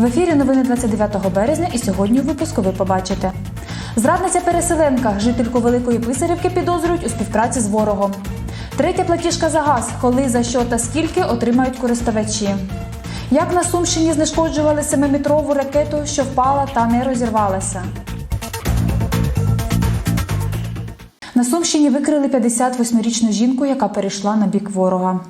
В ефірі новини 29 березня і сьогодні у випуску ви побачите. Зрадниця переселенка, жительку Великої Писарівки підозрюють у співпраці з ворогом. Третя платіжка за газ, коли, за що та скільки отримають користувачі. Як на Сумщині знешкоджували 7-метрову ракету, що впала та не розірвалася. На Сумщині викрили 58-річну жінку, яка перейшла на бік ворога.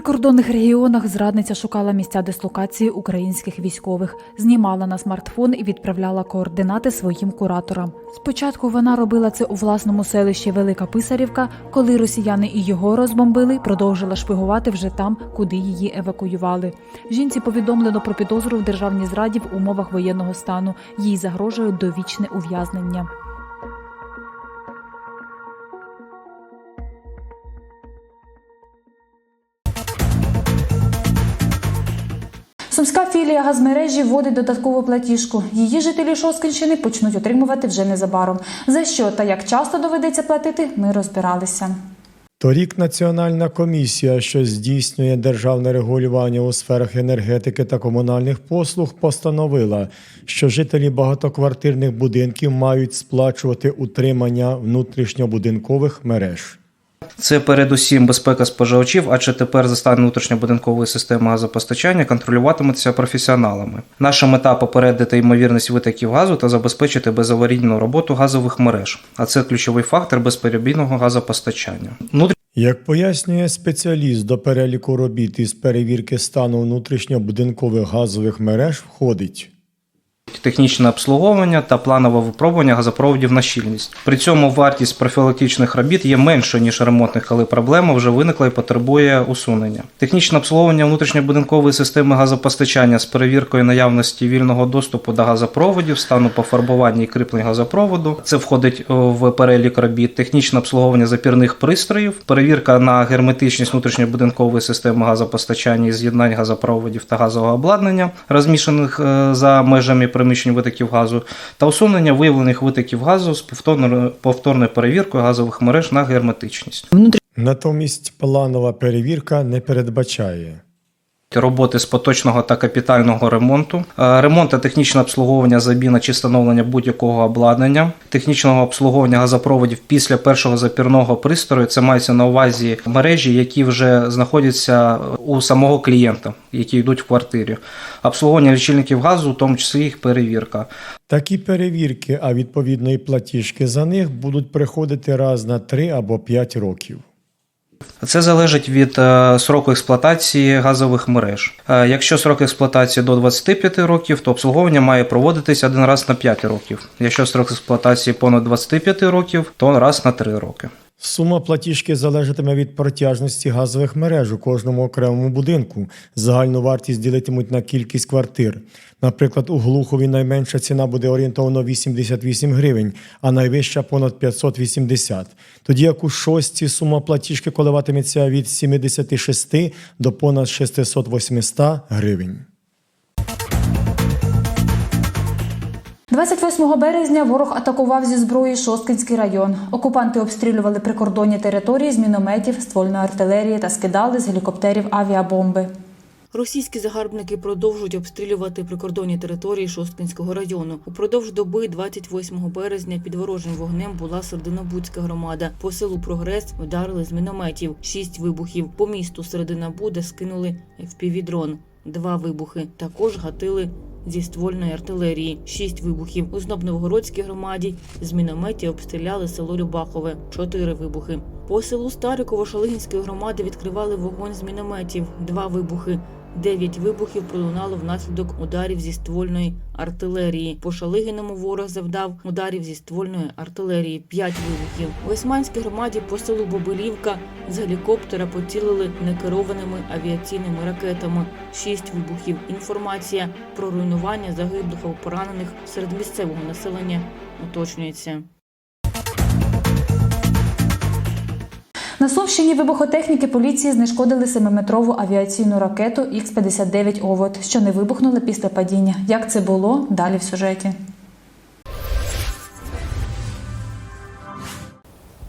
Прикордонних регіонах зрадниця шукала місця дислокації українських військових, знімала на смартфон і відправляла координати своїм кураторам. Спочатку вона робила це у власному селищі Велика Писарівка. Коли росіяни і його розбомбили, продовжила шпигувати вже там, куди її евакуювали. Жінці повідомлено про підозру в державній зраді в умовах воєнного стану. Їй загрожує довічне ув'язнення. Філія газмережі вводить додаткову платіжку. Її жителі Шоскінщини почнуть отримувати вже незабаром. За що та як часто доведеться платити, ми розбиралися. Торік Національна комісія, що здійснює державне регулювання у сферах енергетики та комунальних послуг, постановила, що жителі багатоквартирних будинків мають сплачувати утримання внутрішньобудинкових мереж. Це передусім безпека споживачів, адже тепер за стан внутрішньобудинкової системи газопостачання контролюватиметься професіоналами. Наша мета попередити ймовірність витоків газу та забезпечити безаварійну роботу газових мереж, а це ключовий фактор безперебійного газопостачання. Як пояснює спеціаліст до переліку робіт із перевірки стану внутрішньобудинкових газових мереж, входить Технічне обслуговування та планове випробування газопроводів на щільність. При цьому вартість профілактичних робіт є меншою, ніж ремонтних, коли проблема вже виникла і потребує усунення. Технічне обслуговування внутрішньобудинкової системи газопостачання з перевіркою наявності вільного доступу до газопроводів, стану пофарбування і кріплень газопроводу. Це входить в перелік робіт. Технічне обслуговування запірних пристроїв, перевірка на герметичність внутрішньобудинкової системи газопостачання і з'єднань газопроводів та газового обладнання, розміщених е, за межами приміщень витоків газу, та усунення виявлених витоків газу з повторною повторною перевіркою газових мереж на герметичність. натомість планова перевірка не передбачає. Роботи з поточного та капітального ремонту, е, ремонт та технічне обслуговування заміна чи встановлення будь-якого обладнання, технічного обслуговування газопроводів після першого запірного пристрою. Це мається на увазі мережі, які вже знаходяться у самого клієнта, які йдуть в квартирі, обслуговування лічильників газу, в тому числі їх перевірка. Такі перевірки, а відповідно і платіжки за них будуть приходити раз на 3 або 5 років. Це залежить від е, сроку експлуатації газових мереж. Е, Якщо срок експлуатації до 25 років, то обслуговування має проводитися один раз на 5 років. Якщо срок експлуатації понад 25 років, то раз на 3 роки. Сума платіжки залежатиме від протяжності газових мереж у кожному окремому будинку. Загальну вартість ділитимуть на кількість квартир. Наприклад, у Глухові найменша ціна буде орієнтовно 88 гривень, а найвища понад 580. Тоді як у шостці сума платіжки коливатиметься від 76 до понад 600-800 гривень. 28 березня ворог атакував зі зброї Шосткинський район. Окупанти обстрілювали прикордонні території з мінометів, ствольної артилерії та скидали з гелікоптерів авіабомби. Російські загарбники продовжують обстрілювати прикордонні території Шосткинського району. Упродовж доби 28 березня під ворожим вогнем була Серединобудська громада. По селу Прогрес вдарили з мінометів. Шість вибухів. По місту Серединабуда скинули впівдрон. Два вибухи. Також гатили зі ствольної артилерії. Шість вибухів. У Знобновгородській громаді з мінометів обстріляли село Любахове. Чотири вибухи. По селу Стариково Шалигінської громади відкривали вогонь з мінометів. Два вибухи. Дев'ять вибухів пролунало внаслідок ударів зі ствольної артилерії. По Шалигіному ворог завдав ударів зі ствольної артилерії. П'ять вибухів. У Османській громаді по селу Бобилівка з гелікоптера поцілили некерованими авіаційними ракетами. Шість вибухів. Інформація про руйнування загиблих або поранених серед місцевого населення уточнюється. На Сумщині вибухотехніки поліції знешкодили 7-метрову авіаційну ракету Х-59 «Овод», що не вибухнула після падіння. Як це було? Далі в сюжеті.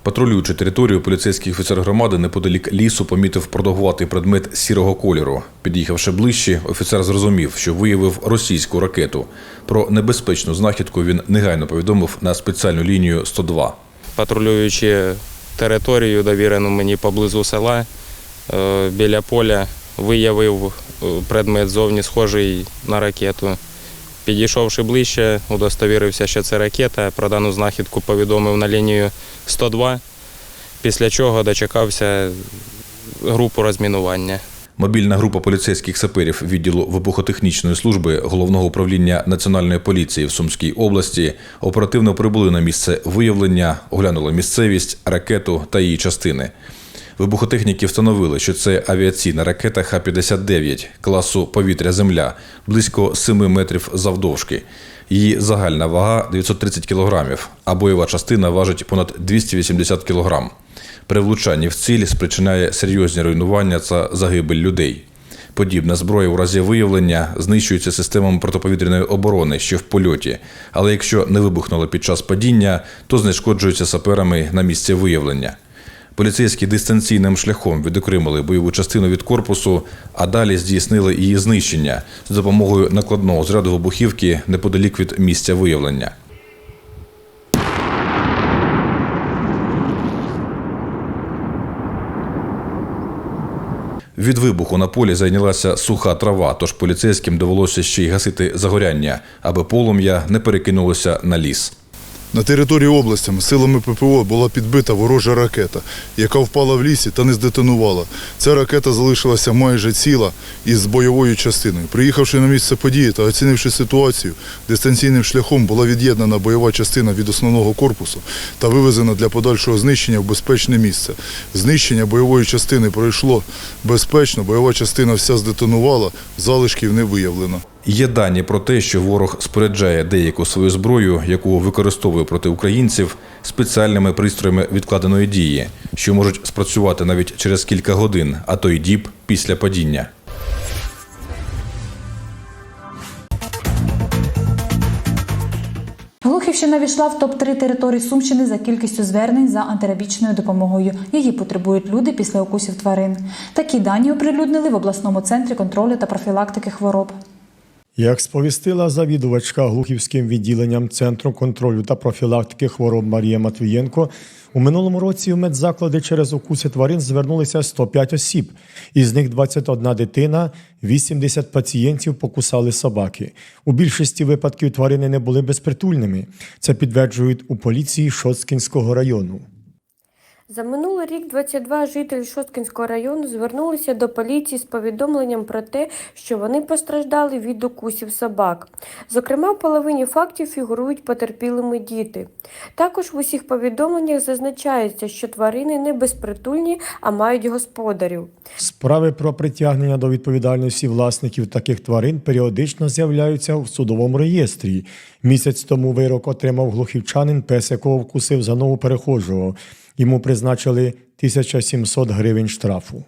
Патрулюючи територію, поліцейський офіцер громади неподалік лісу помітив продовгуватий предмет сірого кольору. Під'їхавши ближче, офіцер зрозумів, що виявив російську ракету. Про небезпечну знахідку він негайно повідомив на спеціальну лінію 102. патрулюючи територію, довірену мені поблизу села, е, біля поля, виявив е, предмет зовні схожий на ракету. Підійшовши ближче, удостовірився, що це ракета. Про дану знахідку повідомив на лінію 102, після чого дочекався групу розмінування. Мобільна група поліцейських саперів відділу вибухотехнічної служби головного управління національної поліції в Сумській області оперативно прибули на місце виявлення, оглянули місцевість, ракету та її частини. Вибухотехніки встановили, що це авіаційна ракета Х-59 класу повітря-земля близько 7 метрів завдовжки. Її загальна вага 930 кг, а бойова частина важить понад 280 кг. При влучанні в ціль спричиняє серйозні руйнування та загибель людей. Подібна зброя у разі виявлення знищується системами протиповітряної оборони ще в польоті, але якщо не вибухнуло під час падіння, то знешкоджується саперами на місці виявлення. Поліцейські дистанційним шляхом відокремили бойову частину від корпусу, а далі здійснили її знищення з допомогою накладного зряду вибухівки неподалік від місця виявлення. Від вибуху на полі зайнялася суха трава, тож поліцейським довелося ще й гасити загоряння, аби полум'я не перекинулося на ліс. На території області силами ППО була підбита ворожа ракета, яка впала в лісі та не здетонувала. Ця ракета залишилася майже ціла із бойовою частиною. Приїхавши на місце події та оцінивши ситуацію, дистанційним шляхом була від'єднана бойова частина від основного корпусу та вивезена для подальшого знищення в безпечне місце. Знищення бойової частини пройшло безпечно, бойова частина вся здетонувала, залишків не виявлено. Є дані про те, що ворог споряджає деяку свою зброю, яку використовує проти українців, спеціальними пристроями відкладеної дії, що можуть спрацювати навіть через кілька годин, а то й діб після падіння. Глухівщина війшла в топ-3 територій Сумщини за кількістю звернень за антирабічною допомогою. Її потребують люди після укусів тварин. Такі дані оприлюднили в обласному центрі контролю та профілактики хвороб. Як сповістила завідувачка Глухівським відділенням Центру контролю та профілактики хвороб Марія Матвієнко, у минулому році у медзаклади через укуси тварин звернулися 105 осіб. Із них 21 дитина, 80 пацієнтів покусали собаки. У більшості випадків тварини не були безпритульними. Це підтверджують у поліції Шоцкінського району. За минулий рік 22 жителі Шосткинського району звернулися до поліції з повідомленням про те, що вони постраждали від укусів собак. Зокрема, в половині фактів фігурують потерпілими діти. Також в усіх повідомленнях зазначається, що тварини не безпритульні, а мають господарів. Справи про притягнення до відповідальності власників таких тварин періодично з'являються в судовому реєстрі. Місяць тому вирок отримав глухівчанин, пес якого вкусив за ногу перехожого. Йому призначили 1700 гривень штрафу.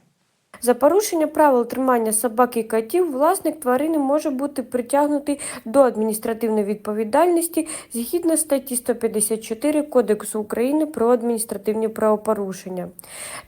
За порушення правил тримання собак і котів власник тварини може бути притягнутий до адміністративної відповідальності згідно статті 154 Кодексу України про адміністративні правопорушення.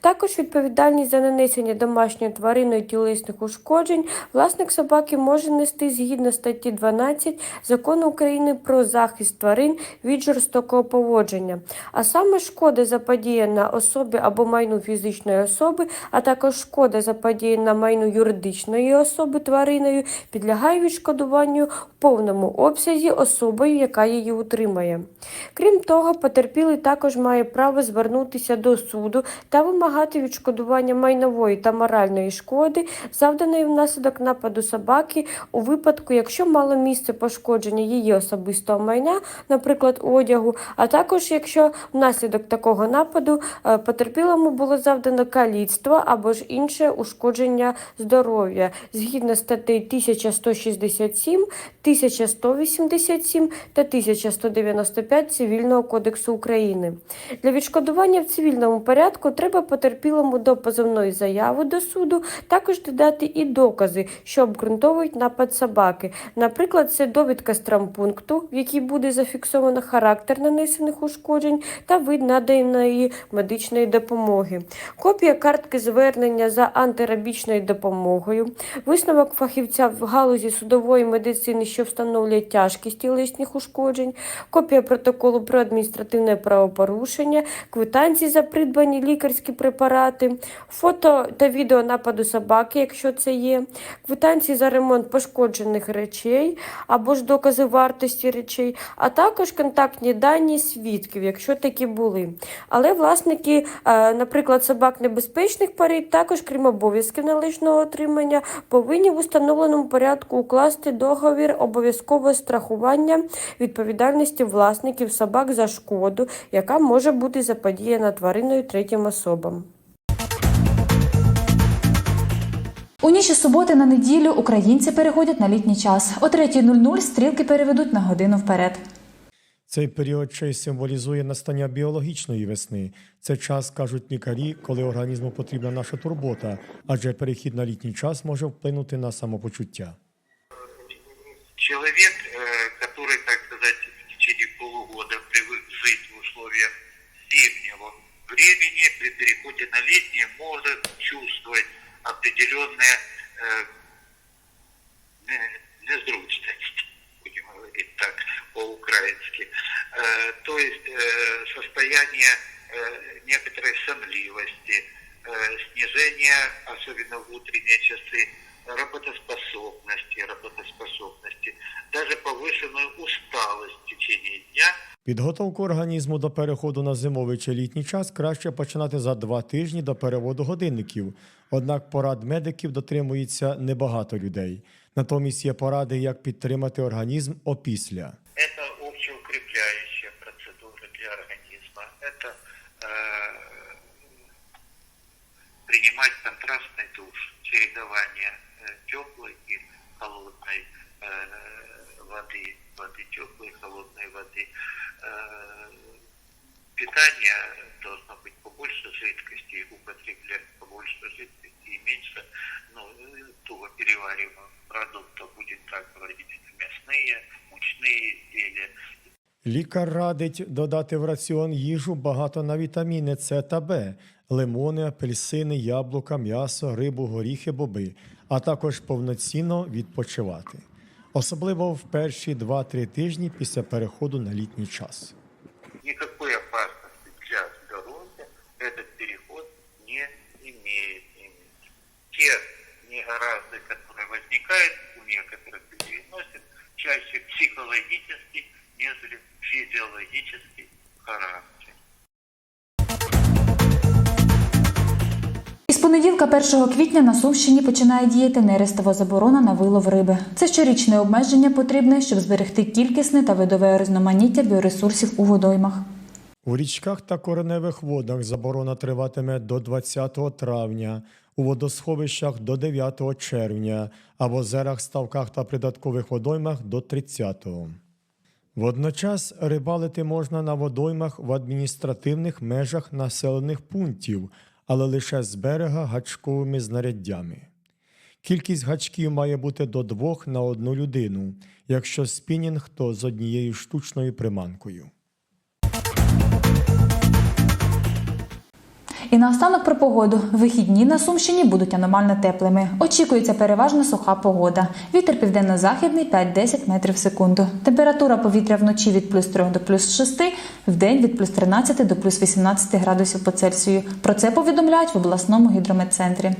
Також відповідальність за нанесення домашньою твариною тілесних ушкоджень власник собаки може нести згідно статті 12 Закону України про захист тварин від жорстокого поводження, а саме шкода заподіяна особі або майну фізичної особи, а також шкода заподіяна майну юридичної особи твариною, підлягає відшкодуванню в повному обсязі особою, яка її утримає. Крім того, потерпілий також має право звернутися до суду та вимагати відшкодування майнової та моральної шкоди, завданої внаслідок нападу собаки, у випадку, якщо мало місце пошкодження її особистого майна, наприклад, одягу, а також якщо внаслідок такого нападу е, потерпілому було завдано каліцтво або ж інше ушкодження здоров'я згідно статей 1167, 1187 та 1195 Цивільного кодексу України. Для відшкодування в цивільному порядку треба потерпілому до позовної заяви до суду також додати і докази, що обґрунтовують напад собаки. Наприклад, це довідка з травмпункту, в якій буде зафіксовано характер нанесених ушкоджень та вид наданої медичної допомоги, копія картки звернення за антирабічною допомогою, висновок фахівця в галузі судової медицини, що встановлює тяжкість тілесних ушкоджень, копія протоколу про адміністративне правопорушення, квитанції за придбані лікарські препарати, фото та відео нападу собаки, якщо це є, квитанції за ремонт пошкоджених речей або ж докази вартості речей, а також контактні дані свідків, якщо такі були. Але власники, е, наприклад, собак небезпечних порід, також, крім обов'язків належного отримання, повинні в установленому порядку укласти договір обов'язкового страхування відповідальності власників собак за шкоду, яка може бути заподіяна твариною третім особам. У ніч із суботи на неділю українці переходять на літній час. О 3.00 стрілки переведуть на годину вперед. Цей період ще й символізує настання біологічної весни. Це час, кажуть лікарі, коли організму потрібна наша турбота, адже перехід на літній час може вплинути на самопочуття. человек, э, который, так сказать, в течение полугода привык жить в условиях зимнего времени, при переходе на летнее может чувствовать определенные э, не- незручность, будем говорить так по-украински. Э, то есть э, состояние э, некоторой сонливости, э, снижение, особенно в утренние часы, работоспособности, работоспособности, даже повышенную усталость в течение дня Підготовку організму до переходу на зимовий чи літній час краще починати за два тижні до переводу годинників. Однак порад медиків дотримується небагато людей. Натомість є поради, як підтримати організм опісля. Принимать контрастный душ, чередование э, теплой и холодной э, воды, воды теплой холодной воды. Э, питание должно быть побольше жидкости, употреблять побольше жидкости и меньше ну, э, туго перевариваемых продуктов, будем так говорить, мясные, мучные изделия, Лікар радить додати в раціон їжу багато на вітаміни С та Б, лимони, апельсини, яблука, м'ясо, рибу, горіхи, боби, а також повноцінно відпочивати. Особливо в перші 2-3 тижні після переходу на літній час. никакой опасности для здоровья этот переход не имеет. иметь. Те негаразды, которые возникают у некоторых людей, носят чаще психологический, нежели понеділка 1 квітня на Сумщині починає діяти нерестова заборона на вилов риби. Це щорічне обмеження потрібне, щоб зберегти кількісне та видове різноманіття біоресурсів у водоймах. У річках та кореневих водах заборона триватиме до 20 травня, у водосховищах до 9 червня, а в озерах, ставках та придаткових водоймах до 30. Водночас рибалити можна на водоймах в адміністративних межах населених пунктів, але лише з берега гачковими знаряддями. Кількість гачків має бути до двох на одну людину, якщо спінінг, то з однією штучною приманкою. І наостанок про погоду. Вихідні на Сумщині будуть аномально теплими. Очікується переважно суха погода. Вітер південно-західний 5-10 метрів в секунду. Температура повітря вночі від плюс 3 до плюс 6, в день від плюс 13 до плюс 18 градусів по Цельсію. Про це повідомляють в обласному гідрометцентрі.